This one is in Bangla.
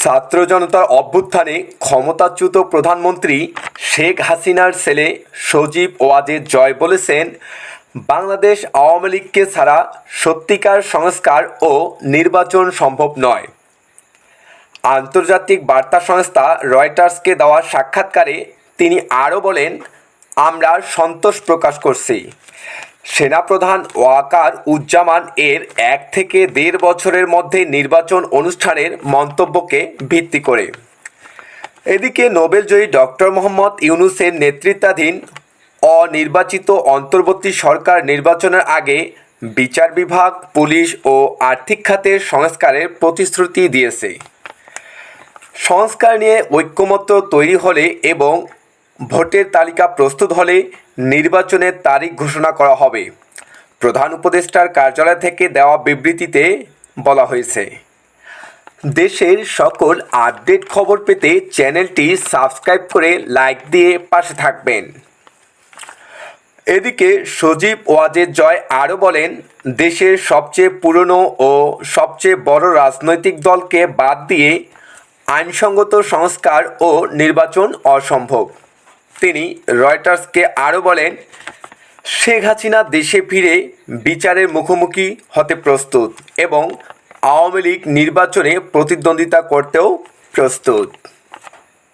ছাত্র জনতার অভ্যুত্থানে ক্ষমতাচ্যুত প্রধানমন্ত্রী শেখ হাসিনার ছেলে সজীব ওয়াজেদ জয় বলেছেন, বাংলাদেশ আওয়ামী লীগকে ছাড়া সত্যিকার সংস্কার ও নির্বাচন সম্ভব নয়। আন্তর্জাতিক বার্তা সংস্থা রয়টার্সকে দেওয়া সাক্ষাৎকারে তিনি আরও বলেন, আমরা সন্তোষ প্রকাশ করছি। সেনাপ্রধান ওয়াকার উজ্জামান এর এক থেকে দেড় বছরের মধ্যে নির্বাচন অনুষ্ঠানের মন্তব্যকে ভিত্তি করে। এদিকে নোবেলজয়ী ডক্টর মোহাম্মদ ইউনুসের নেতৃত্বাধীন অনির্বাচিত অন্তর্বর্তী সরকার নির্বাচনের আগে বিচার বিভাগ, পুলিশ ও আর্থিক খাতের সংস্কারের প্রতিশ্রুতি দিয়েছে। সংস্কার নিয়ে ঐক্যমত্য তৈরি হলে এবং ভোটের তালিকা প্রস্তুত হলে নির্বাচনের তারিখ ঘোষণা করা হবে। প্রধান উপদেষ্টার কার্যালয় থেকে দেওয়া বিবৃতিতে বলা হয়েছে। দেশের সকল আপডেট খবর পেতে চ্যানেলটি সাবস্ক্রাইব করে লাইক দিয়ে পাশে থাকবেন। এদিকে সজীব ওয়াজেদ জয় আরও বলেন, দেশের সবচেয়ে পুরনো ও সবচেয়ে বড় রাজনৈতিক দলকে বাদ দিয়ে আইনসঙ্গত সংস্কার ও নির্বাচন অসম্ভব। তিনি রয়টার্সকে আরও বলেন, শেখ হাসিনা দেশে ফিরে বিচারের মুখোমুখি হতে প্রস্তুত এবং আওয়ামী লীগ নির্বাচনে প্রতিদ্বন্দ্বিতা করতেও প্রস্তুত।